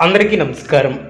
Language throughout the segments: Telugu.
అందరికీ నమస్కారం.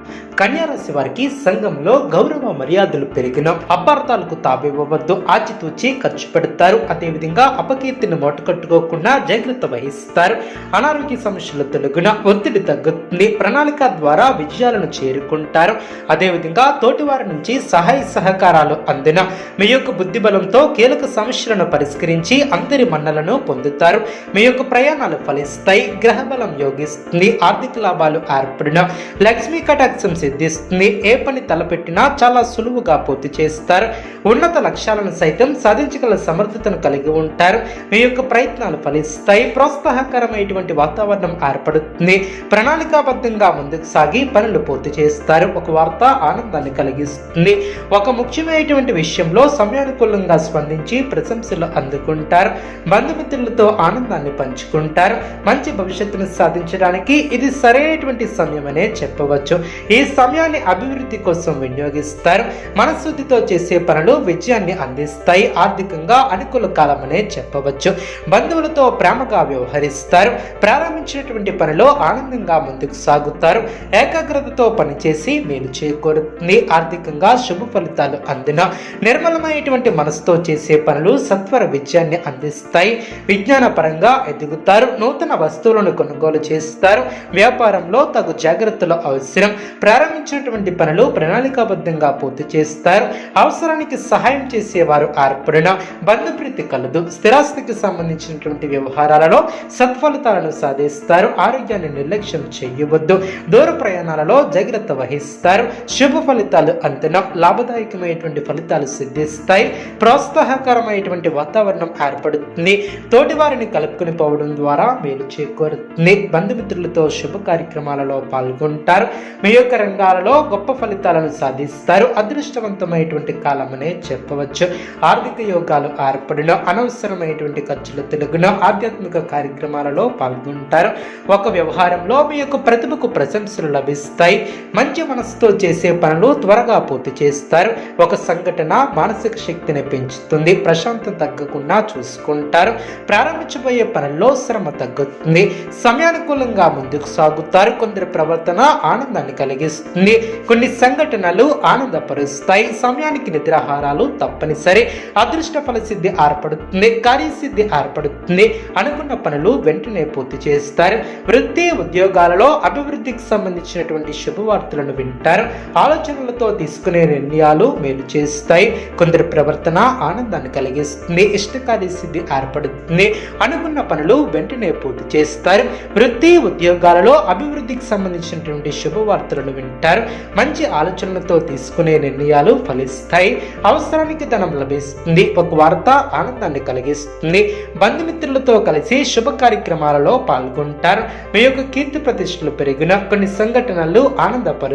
కన్యారాశి వారికి సంఘంలో గౌరవ మర్యాదలు పెరిగిన అపార్థాలకు తావివ్వవద్దు ఆచితూచి ఖర్చు పెడతారు. అదేవిధంగా అపకీర్తిని మూటకట్టుకోకుండా జాగ్రత్త వహిస్తారు. అనారోగ్య సమస్యలు తొలగిన ఒత్తిడి తగ్గుతుంది. ప్రణాళిక ద్వారా విజయాలను చేరుకుంటారు. అదేవిధంగా తోటివారి నుంచి సహాయ సహకారాలు అందిన మీ యొక్క బుద్ధిబలంతో కీలక సమస్యలను పరిష్కరించి అందరి మన్నలను పొందుతారు. మీ యొక్క ప్రయాణాలు ఫలిస్తాయి. గ్రహ బలం యోగిస్తుంది. ఆర్థిక లాభాలు ఏర్పడిన లక్ష్మీ కటాక్షం సిద్ధిస్తుంది ఏ పని తలపెట్టినా చాలా సులువుగా పూర్తి చేస్తారు. ఉన్నత లక్ష్యాలను సైతం సాధించగల సమర్థతను కలిగి ఉంటారు. మీ యొక్క ప్రయత్నాలు ఫలిస్తాయి. ప్రోత్సాహకరమైనటువంటి వాతావరణం ఏర్పడుతుంది. ప్రణాళికాబద్ధంగా ముందుకు సాగి పనులు పూర్తి చేస్తారు. ఒక వార్త ఆనందాన్ని కలిగిస్తుంది. ఒక ముఖ్యమైనటువంటి విషయంలో సమయానుకూలంగా స్పందించి ప్రశంసలు అందుకుంటారు. బంధుమిత్రులతో ఆనందాన్ని పంచుకుంటారు. మంచి భవిష్యత్తును సాధించడానికి ఇది సరైనటువంటి సమయమనే చెప్పవచ్చు. ఈ సమయాన్ని అభివృద్ధి కోసం వినియోగిస్తారు. మనశుద్ధితో చేసే పనులు విజయాన్ని అందిస్తాయి. ఆర్థికంగా అనుకూల కాలమనే చెప్పవచ్చు. బంధువులతో ప్రేమగా వ్యవహరిస్తారు. ప్రారంభించినటువంటి పనిలో ఆనందంగా ముందుకు సాగుతారు. ఏకాగ్రతతో పనిచేసి మేలు చేకూరుతుంది. ఆర్థికంగా శుభ ఫలితాలు అందిన నిర్మలమైనటువంటి మనసుతో చేసే పనులు సత్వర విజయాన్ని అందిస్తాయి. విజ్ఞాన పరంగా ఎదుగుతారు. నూతన వస్తువులను కొనుగోలు చేస్తారు. వ్యాపారంలో తగు జాగ్రత్తలు అవసరం. ప్రారంభించినటువంటి పనులు ప్రణాళికాబద్ధంగా పూర్తి చేస్తారు. అవసరానికి సహాయం చేసేవారు ఏర్పడిన బంధుప్రీతి కలదు. స్థిరాస్తికి సంబంధించినటువంటి వ్యవహారాలలో సత్ఫలితాలను సాధిస్తారు. ఆరోగ్యాన్ని నిర్లక్ష్యం చేయవద్దు. దూర ప్రయాణాలలో జాగ్రత్త వహిస్తారు. శుభ ఫలితాలు అంతన లాభదాయకమైనటువంటి ఫలితాలు సిద్ధిస్తాయి. ప్రోత్సాహకరమైనటువంటి వాతావరణం ఏర్పడుతుంది. తోటి వారిని కలుపుకొని పోవడం ద్వారా మేలు చేకూరుతుంది. బంధుమిత్రులతో శుభ కార్యక్రమాలలో పాల్గొంటారు. మీ యొక్క రంగాలలో గొప్ప ఫలితాలను సాధిస్తారు. అదృష్టవంతమైనటువంటి కాలమనే చెప్పవచ్చు. ఆర్థిక యోగాలు ఏర్పడిన అనవసరమైనటువంటి ఖర్చులు తెలుగున ఆధ్యాత్మిక కార్యక్రమాలలో పాల్గొంటారు. ఒక వ్యవహారంలో మీ యొక్క ప్రతిభకు ప్రశంసలు లభిస్తాయి. మంచి మనసుతో చేసే పనులు త్వరగా పూర్తి చేస్తారు. ఒక సంఘటన మానసిక శక్తిని పెంచుతుంది. ప్రశాంతత తగ్గకుండా చూసుకుంటారు. ప్రారంభించబోయే పనుల్లో శ్రమ తగ్గుతుంది. సమయానుకూలంగా ముందుకు సాగుతారు. కొందరి ప్రవర్తన ఆనందాన్ని కలిగిస్తుంది. కొన్ని సంఘటనలు ఆనందపరుస్తాయి. సమయానికి నిద్రాహారాలు తప్పనిసరి. అదృష్ట ఫలసిద్ధి ఏర్పడుతుంది. కార్యసిద్ధి ఏర్పడుతుంది. అనుకున్న పనులు వెంటనే పూర్తి చేస్తారు. వృత్తి ఉద్యోగాలలో అభివృద్ధికి సంబంధించినటువంటి శుభవార్తలను వింటారు. ఆలోచనలతో తీసుకునే నిర్ణయాలు మేలు చేస్తాయి. కొందరి ప్రవర్తన ఆనందాన్ని కలిగిస్తుంది. ఇష్టకార్య సిద్ధి ఏర్పడుతుంది. అనుకున్న పనులు వెంటనే పూర్తి చేస్తారు. వృత్తి ఉద్యోగాలలో అభివృద్ధికి సంబంధించినటువంటి శుభవార్తలను వింటారు. మంచి ఆలోచనలతో తీసుకునే నిర్ణయాలు ఫలిస్తాయి. అవసరానికి ధనం లభిస్తుంది. ఒక వార్త ఆనందాన్ని కలిగిస్తుంది. బంధుమిత్రులతో కలిసి శుభ కార్యక్రమాలలో పాల్గొంటారు. మీ యొక్క కీర్తి ప్రతిష్టలు పెరిగిన కొన్ని సంఘటనలు ఆనందపరుస్తాయి.